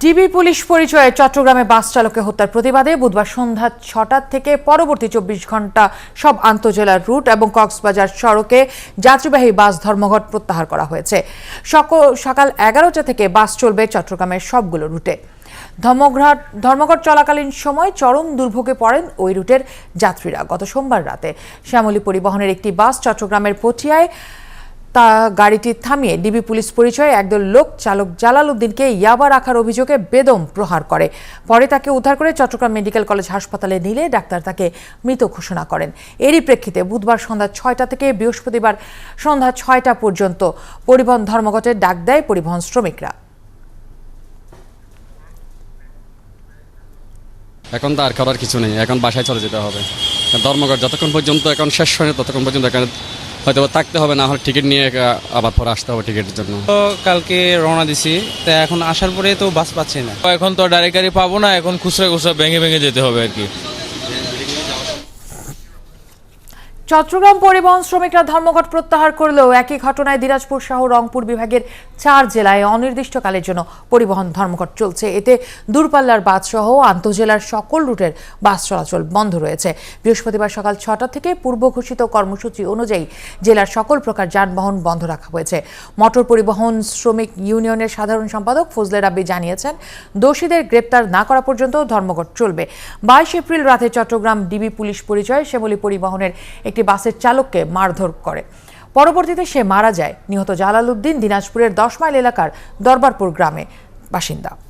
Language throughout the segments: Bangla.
ডিবি পুলিশ পরিচয়ে চট্টগ্রামে বাস চালককে হত্যার প্রতিবাদে বুধবার সন্ধ্যা ছটা থেকে পরবর্তী চব্বিশ ঘণ্টা সব আন্তজেলার রুট এবং কক্সবাজার সড়কে যাত্রীবাহী বাস ধর্মঘট প্রত্যাহার করা হয়েছে। সক- সকাল এগারোটা থেকে বাস চলবে চট্টগ্রামের সবগুলো রুটে। ধর্মঘট ধর্মঘট চলাকালীন সময় চরম দুর্ভোগে পড়েন ওই রুটের যাত্রীরা গত সোমবার রাতে। শ্যামলী পরিবহনের একটি বাস চট্টগ্রামের পটিয়ায় তা গাড়িটি থামিয়ে ডিবি পুলিশ পরিচয়ে একদল লোক চালক জালাল উদ্দিনকে ইয়াবা রাখার অভিযোগে বেদম প্রহার করে। পরে তাকে উদ্ধার করে চট্টগ্রাম মেডিকেল কলেজ হাসপাতালে নিলে ডাক্তার তাকে মৃত ঘোষণা করেন। এরই প্রেক্ষিতে বুধবার সন্ধ্যা ছয়টা থেকে বৃহস্পতিবার সন্ধ্যা ছয়টা পর্যন্ত পরিবহন ধর্মঘটের ডাক দেয় পরিবহন শ্রমিকরা। এখন তো আর করার কিছু নেই, এখন বাসায় চলে যেতে হবে। ধর্মঘট যতক্ষণ পর্যন্ত, এখন শেষ হয়নি ততক্ষণ পর্যন্ত এখানে হয়তো বা থাকতে হবে না হলে টিকিট নিয়ে আবার পরে আসতে হবে টিকিটের জন্য। তো কালকে রওনা দিছি তা এখন আসার পরে তো বাস পাচ্ছি না। এখন তো ডাইরেক্ট গাড়ি পাবো না এখন খুচরা খুচরা ভেঙে ভেঙে যেতে হবে আর কি। চট্টগ্রাম পরিবহন শ্রমিকরা ধর্মঘট প্রত্যাহার করলেও একই ঘটনায় দিনাজপুর সহ রংপুর বিভাগের চার জেলায় অনির্দিষ্টকালের জন্য পরিবহন ধর্মঘট চলছে। এতে দূরপাল্লার বাস সহ আন্তজেলার সকল রুটের বাস চলাচল বন্ধ রয়েছে। বৃহস্পতিবার সকাল ছটা থেকে পূর্ব ঘোষিত কর্মসূচি অনুযায়ী জেলার সকল প্রকার যানবাহন বন্ধ রাখা হয়েছে। মোটর পরিবহন শ্রমিক ইউনিয়নের সাধারণ সম্পাদক ফজলে রাব্বি জানিয়েছেন, দোষীদের গ্রেপ্তার না করা পর্যন্ত ধর্মঘট চলবে। বাইশ এপ্রিল রাতে চট্টগ্রাম ডিবি পুলিশ পরিচয়, শ্যামলী পরিবহনের একটি বাসের চালককে মারধর করে। পরবর্তীতে সে মারা যায়। নিহত জালালুদ্দিন দিনাজপুরের দশ মাইল এলাকার দরবারপুর গ্রামে বাসিন্দা।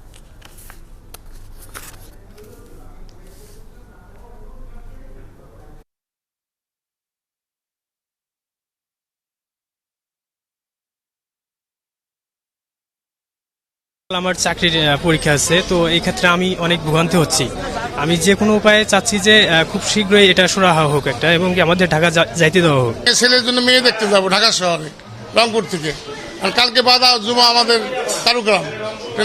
আমার চাকরির পরীক্ষা আছে তো এই ক্ষেত্রে আমি অনেক ভোগান্তি হচ্ছি। আমি যে কোনো উপায়ে চাচ্ছি যে খুব শীঘ্রই এটা সুরাহা হোক একটা এবং কি আমাদের ঢাকা যাইতে দেওয়া হোক। ছেলের জন্য মেয়ে দেখতে যাব ঢাকা শহরে রংপুর থেকে। আর কালকে বাদা জুমা আমাদের কারুগ্রাম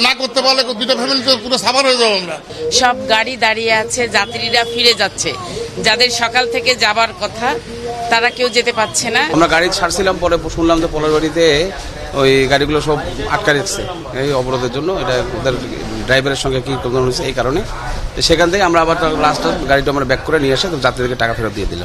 না করতে পারলে দুটো ফ্যামিলি তো পুরো সাফার হয়ে যাব আমরা। সব গাড়ি দাঁড়িয়ে আছে যাত্রীরা ফিরে যাচ্ছে। যাদের সকাল থেকে যাবার কথা তারা কেউ যেতে পারছে না। আমরা গাড়ি ছাড়ছিলাম, পরে শুনলাম যে পলার বাড়িতে ওই গাড়িগুলো সব আটকা দিচ্ছে এই অবরোধের জন্য, এটা ওদের ড্রাইভারের সঙ্গে কি হয়েছে এই কারণে। সেখান থেকে আমরা আবার লাস্ট গাড়িটা আমরা ব্যাক করে নিয়ে এসে যাত্রীদেরকে টাকা ফেরত দিয়ে দিলাম।